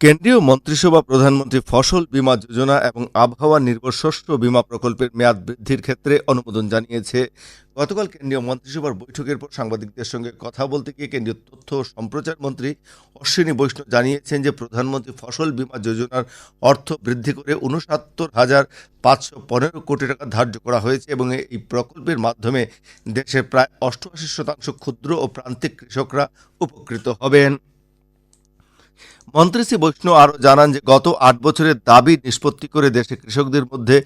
কেন্দ্রীয় মন্ত্রিসভা প্রধানমন্ত্রী ফসল বীমা যোজনা এবং আবহাওয়া নির্ভর শস্য বীমা প্রকল্পের মেয়াদ বৃদ্ধির ক্ষেত্রে অনুমোদন জানিয়েছে। গতকাল কেন্দ্রীয় মন্ত্রিসভার বৈঠকের পর সাংবাদিকদের সঙ্গে কথা বলতে গিয়ে কেন্দ্রীয় তথ্য ও সম্প্রচার মন্ত্রী অশ্বিনী বৈষ্ণব জানিয়েছেন যে, প্রধানমন্ত্রী ফসল বীমা যোজনার অর্থ বৃদ্ধি করে উনসত্তর হাজার পাঁচশো পনেরো কোটি টাকা ধার্য করা হয়েছে এবং এই প্রকল্পের মাধ্যমে দেশের প্রায় অষ্টআশি শতাংশ ক্ষুদ্র ও প্রান্তিক কৃষকরা উপকৃত হবেন। মন্ত্রী শ্রী বৈষ্ণব আরও জানান যে গত আট বছরের দাবি নিষ্পত্তি করে দেশে কৃষকদের মধ্যে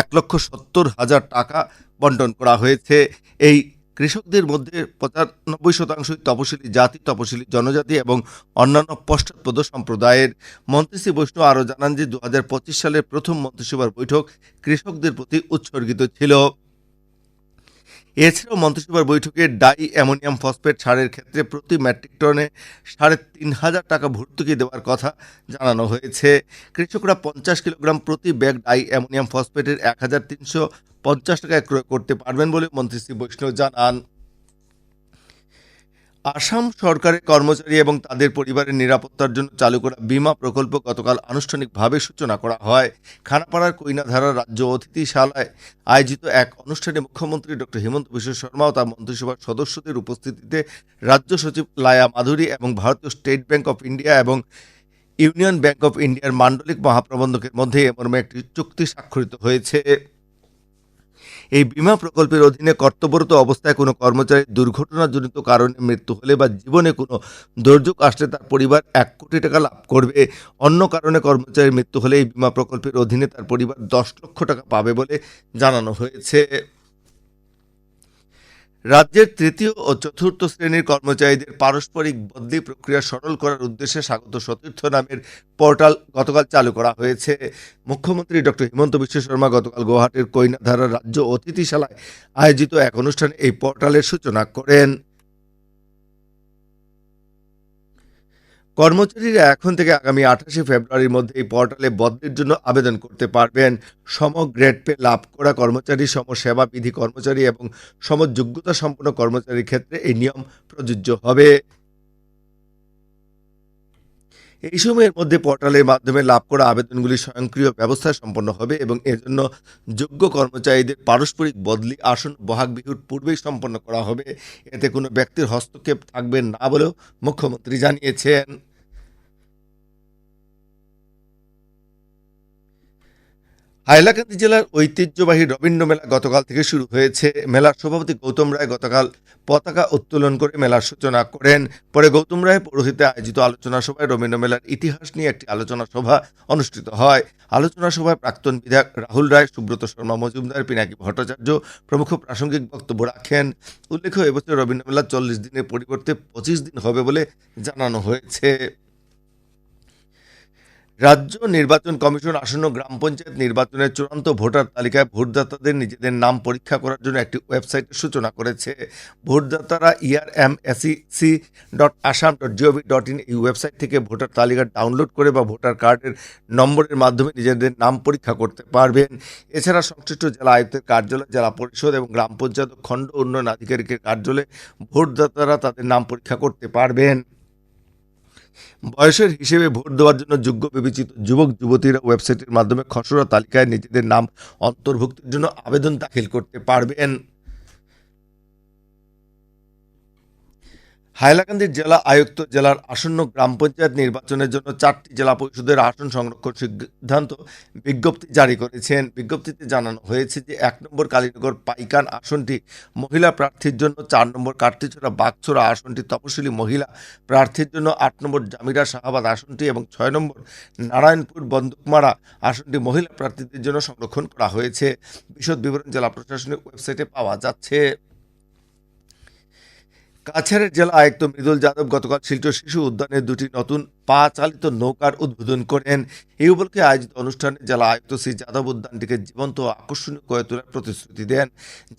এক লক্ষ সত্তর হাজার টাকা বন্টন করা হয়েছে। এই কৃষকদের মধ্যে পঁচানব্বই শতাংশই তপশিলি জাতি, তপশিলি জনজাতি এবং অন্যান্য পশ্চাৎপদ সম্প্রদায়ের। মন্ত্রী শ্রী বৈষ্ণব আরও জানান যে দু হাজার পঁচিশ সালের প্রথম মন্ত্রিসভার বৈঠক কৃষকদের প্রতি উৎসর্গিত ছিল। এছাড়াও মন্ত্রিসভার বৈঠকে ডাই অ্যামোনিয়াম ফসফেট সারের ক্ষেত্রে প্রতি মেট্রিক টনে সাড়ে তিন হাজার টাকা ভর্তুকি দেওয়ার কথা জানানো হয়েছে। কৃষকরা পঞ্চাশ কিলোগ্রাম প্রতি ব্যাগ ডাই অ্যামোনিয়াম ফসফেটের এক হাজার তিনশো পঞ্চাশ টাকায় ক্রয় করতে পারবেন বলে মন্ত্রী শ্রী বৈষ্ণব জানান। আসাম সরকারের কর্মচারী এবং তাদের পরিবারের নিরাপত্তার জন্য চালু করা বিমা প্রকল্প গতকাল আনুষ্ঠানিকভাবে সূচনা করা হয়। খানাপাড়ার কৈনাধারা রাজ্য অতিথিশালায় আয়োজিত এক অনুষ্ঠানে মুখ্যমন্ত্রী ডক্টর হেমন্ত বিশ্ব শর্মা ও তার মন্ত্রিসভার সদস্যদের উপস্থিতিতে রাজ্য সচিব লায়া মাধুরী এবং ভারতীয় স্টেট ব্যাংক অফ ইন্ডিয়া এবং ইউনিয়ন ব্যাংক অফ ইন্ডিয়ার মান্ডলিক মহাপ্রবন্ধকের মধ্যে এ মর্মে একটি চুক্তি স্বাক্ষরিত হয়েছে। এই বিমা প্রকল্পের অধীনে কর্তব্যরত অবস্থায় কোনো কর্মচারীর দুর্ঘটনাজনিত কারণে মৃত্যু হলে বা জীবনে কোনো দুর্যোগ আসলে তার পরিবার এক কোটি টাকা লাভ করবে। অন্য কারণে কর্মচারীর মৃত্যু হলে এই বিমা প্রকল্পের অধীনে তার পরিবার দশ লক্ষ টাকা পাবে বলে জানানো হয়েছে। রাজ্যের তৃতীয় ও চতুর্থ শ্রেণির কর্মচারীদের পারস্পরিক বদলি প্রক্রিয়া সরল করার উদ্দেশ্যে স্বাগত সতীর্থ নামের পোর্টাল গতকাল চালু করা হয়েছে। মুখ্যমন্ত্রী ডক্টর হিমন্ত বিশ্ব শর্মা গতকাল গুয়াহাটির কৈনাধারা রাজ্য অতিথিশালায় আয়োজিত এক অনুষ্ঠানে এই পোর্টালের সূচনা করেন। কর্মচারীরা এখন থেকে আগামী আঠাশে ফেব্রুয়ারির মধ্যে এই পোর্টালে বদলির জন্য আবেদন করতে পারবেন। সম গ্রেড পে লাভ করা কর্মচারী সম সেবা বিধি কর্মচারী এবং সম যোগ্যতা সম্পন্ন কর্মচারীর ক্ষেত্রে এই নিয়ম প্রযোজ্য হবে। এই সময়ের মধ্যে পোর্টালের মাধ্যমে লাভ করা আবেদনগুলি স্বয়ংক্রিয় ব্যবস্থায় সম্পন্ন হবে এবং এজন্য যোগ্য কর্মচারীদের পারস্পরিক বদলি আসন বহাগ বিহুর পূর্বেই সম্পন্ন করা হবে। এতে কোনো ব্যক্তির হস্তক্ষেপ থাকবে না বলেও মুখ্যমন্ত্রী জানিয়েছেন। হাইলাকান্দি জেলার ঐতিহ্যবাহী রবীন্দ্র মেলা গতকাল থেকে শুরু হয়েছে। মেলার সভাপতি গৌতম রায় গতকাল পতাকা উত্তোলন করে মেলার সূচনা করেন। পরে গৌতম রায় পৌরোহিতে আয়োজিত আলোচনা সভায় রবীন্দ্র মেলার ইতিহাস নিয়ে একটি আলোচনা সভা অনুষ্ঠিত হয়। আলোচনা সভায় প্রাক্তন বিধায়ক রাহুল রায়, সুব্রত শর্মা মজুমদার, পিনাকি ভট্টাচার্য প্রমুখ প্রাসঙ্গিক বক্তব্য রাখেন। উল্লেখ্য এবছর রবীন্দ্র মেলা চল্লিশ দিনের পরিবর্তে পঁচিশ দিন হবে বলে জানানো হয়েছে। রাজ্য নির্বাচন কমিশন আসন্ন গ্রাম পঞ্চায়েত নির্বাচনের চূড়ান্ত ভোটার তালিকায় ভোটদাতাদের নিজেদের নাম পরীক্ষা করার জন্য একটি ওয়েবসাইটের সূচনা করেছে। ভোটদাতারা ইআর এম ACC dot Assam dot G O V dot in এই ওয়েবসাইট থেকে ভোটার তালিকা ডাউনলোড করে বা ভোটার কার্ডের নম্বরের মাধ্যমে নিজেদের নাম পরীক্ষা করতে পারবেন। এছাড়া সংশ্লিষ্ট জেলা আয়ুক্তের কার্যালয়, জেলা পরিষদ এবং গ্রাম পঞ্চায়েত খণ্ড উন্নয়ন আধিকারিকের কার্যালয়ে ভোটদাতারা তাদের নাম পরীক্ষা করতে পারবেন। বয়সের হিসেবে ভোট দেওয়ার জন্য যোগ্য বিবেচিত যুবক, যুবতীরা ওয়েবসাইটের মাধ্যমে খসড়া তালিকায় নিজেদের নাম অন্তর্ভুক্তির জন্য আবেদন দাখিল করতে পারবেন। হাইলাকান্দির জেলা আয়ুক্ত জেলার আসন্ন গ্রাম পঞ্চায়েত নির্বাচনের জন্য চারটি জেলা পরিষদের আসন সংরক্ষণ সিদ্ধান্ত বিজ্ঞপ্তি জারি করেছেন। বিজ্ঞপ্তিতে জানানো হয়েছে যে এক নম্বর কালীনগর পাইকান আসনটি মহিলা প্রার্থীর জন্য, চার নম্বর কার্তিছড়া বাগছড়া আসনটি তপশিলি মহিলা প্রার্থীর জন্য, আট নম্বর জামিরা শাহাবাদ আসনটি এবং ছয় নম্বর নারায়ণপুর বন্দুকমারা আসনটি মহিলা প্রার্থীদের জন্য সংরক্ষণ করা হয়েছে। বিশদ বিবরণ জেলা প্রশাসনের ওয়েবসাইটে পাওয়া যাচ্ছে। কাছাড়ের জেলা আয়ুক্ত মৃদুল যাদব গতকাল শিলচর শিশু উদ্যানে দুটি নতুন পা চালিত নৌকার উদ্বোধন করেন। এই উপলক্ষে আয়োজিত অনুষ্ঠানে জেলা আয়ুক্ত শ্রী যাদব উদ্যানটিকে জীবন্ত ও আকর্ষণীয় করে তোলার প্রতিশ্রুতি দেন।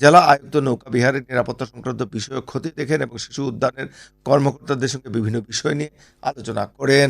জেলা আয়ুক্ত নৌকা বিহারের নিরাপত্তা সংক্রান্ত বিষয়ে ক্ষতি দেখেন এবং শিশু উদ্যানের কর্মকর্তাদের সঙ্গে বিভিন্ন বিষয় নিয়ে আলোচনা করেন।